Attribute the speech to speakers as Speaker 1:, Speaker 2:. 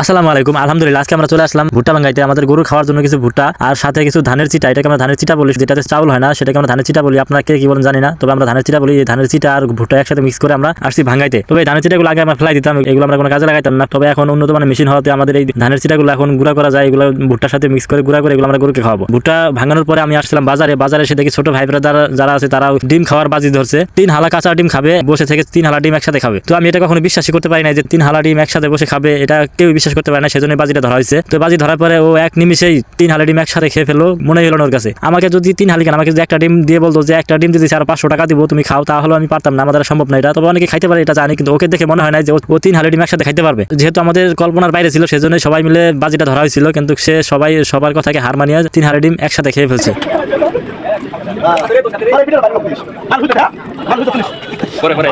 Speaker 1: আসসালামু আলাইকুম। আলহামদুলিল্লাহ, আজকে আমরা চলে আসলাম ভুট্টা ভাঙ্গাইতে আমাদের গরু খাওয়ার জন্য কিছু ভুট্টা আর সাথে কিছু ধানের চিটা। এটাকে আমরা ধানের চিটা বলি, যেটাতে চাউল হয় না, সেটাকে আমরা ধানের চিটা বলি। আপনাকে কে বলেন জানি না, তবে আমরা ধানের চিটা বলি। এই ধানের চিটা আর ভুট্টা একসাথে মিক্স করে আমরা আসছি ভাঙ্গাইতে তবে এই ধানের চিটাগুলো আগে আমরা ফেলাই দিতাম, এগুলো আমরা কোনো কাজে লাগাইতাম না। তবে এখন উন্নত মানের মেশিন হওয়াতে আমাদের এই ধানের চিটাগুলো এখন গুঁড়া করা যায়। এগুলো ভুট্টার সাথে মিক্স করে, গুঁড়া করে এগুলো আমরা গরুকে খাওয়াবো। ভুট্টা ভাঙানোর পরে আমি আসছিলাম বাজারে। বাজারে এসে দেখি ছোট ভাই যারা যারা আছে তারা ডিম খাওয়ার বাজি ধরছে। তিন হালা কাঁচা ডিম খাবে, বসে থেকে তিন হালা ডিম একসাথে খাবে। তো আমি এটা কখনো বিশ্বাসই করতে পারি না যে তিন হালা ডিম একসাথে বসে খাবে। এটা কেউ বিশ্বাস করতে পারে না সেজন্য বাজিটা ধরা হয়েছে। তো বাজি ধরার পরে ও এক নিমিষেই তিন হালা ডিম একসাথে খেয়ে ফেলো মনে হলো ওর কাছে। আমাকে যদি তিন হালি কেন আমাকে যদি একটা ডিম দিয়ে বলতো যে একটা ডিম যদি আর পাঁচশো টাকা দিব তুমি খাও তাহলে আমি পারতাম না আমাদের সম্ভব না এটা। তবে অনেকে খাইতে পারে এটা জানি কিন্তু ওকে দেখে মনে হয় না যে ও- ও তিন হালি ডিম একসাথে খাইতে পারবে। যেহেতু আমাদের কল্পনার বাইরে ছিল সেজন্য সবাই মিলে বাজিটা ধরা হয়েছিল কিন্তু সে সবাই সবার কথাকে হার মানিয়ে তিন হালি ডিম একসাথে খেয়ে ফেলছে।
Speaker 2: করে করে